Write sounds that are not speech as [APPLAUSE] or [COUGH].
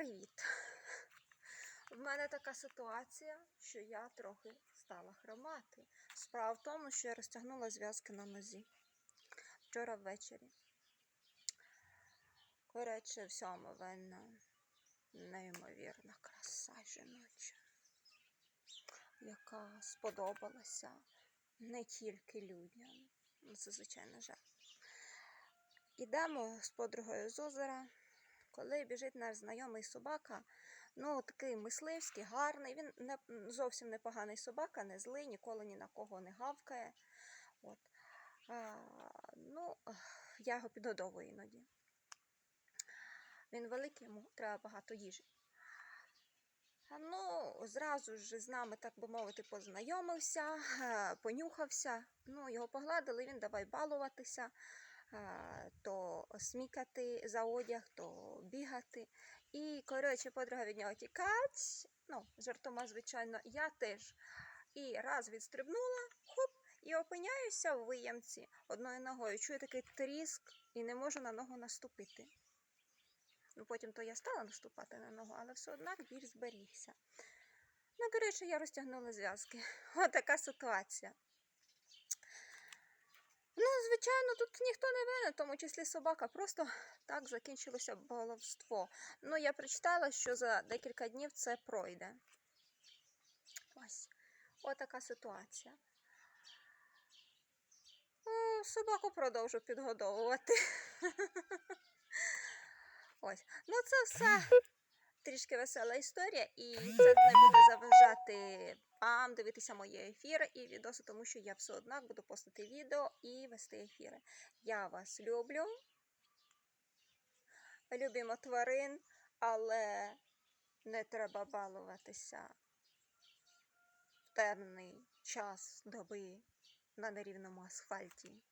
Привіт! В мене така ситуація, що я трохи стала хромати. Справа в тому, що я розтягнула зв'язки на нозі вчора ввечері. Коротше, всьому винна неймовірна краса жіноча, яка сподобалася не тільки людям. Це, звичайно, жаль. Ідемо з подругою з озера коли біжить наш знайомий собака, ну такий мисливський, гарний. Він не зовсім непоганий собака, не злий, ніколи ні на кого не гавкає. От. А, ну, я його підгодовую іноді. Він великий, йому треба багато їжі. Ну, зразу ж з нами, так би мовити, познайомився, е, понюхався. Ну, його погладили, він давай балуватися то смікати за одяг, то бігати. І, коротше, подруга від нього тікать. Ну, жартома, звичайно, я теж. І раз відстрибнула, хоп, і опиняюся в виямці одною ногою. Чую такий тріск і не можу на ногу наступити. Ну, потім то я стала наступати на ногу, але все однак біль зберігся. Ну, коротше, я розтягнула зв'язки. [LAUGHS] Отака ситуація. Ну, звичайно, тут ніхто не винен, в тому числі собака. Просто так закінчилося баловство. Ну, я прочитала, що за декілька днів це пройде. Ось. Отака ситуація. Ну, собаку продовжу підгодовувати. [LAUGHS] Ось. Ну, це все трішки весела історія, і це не буде заважати вам дивитися мої ефіри і відоси, тому що я все однак буду постити відео і вести ефіри. Я вас люблю. Любимо тварин, але не треба балуватися в темний час доби на нерівному асфальті.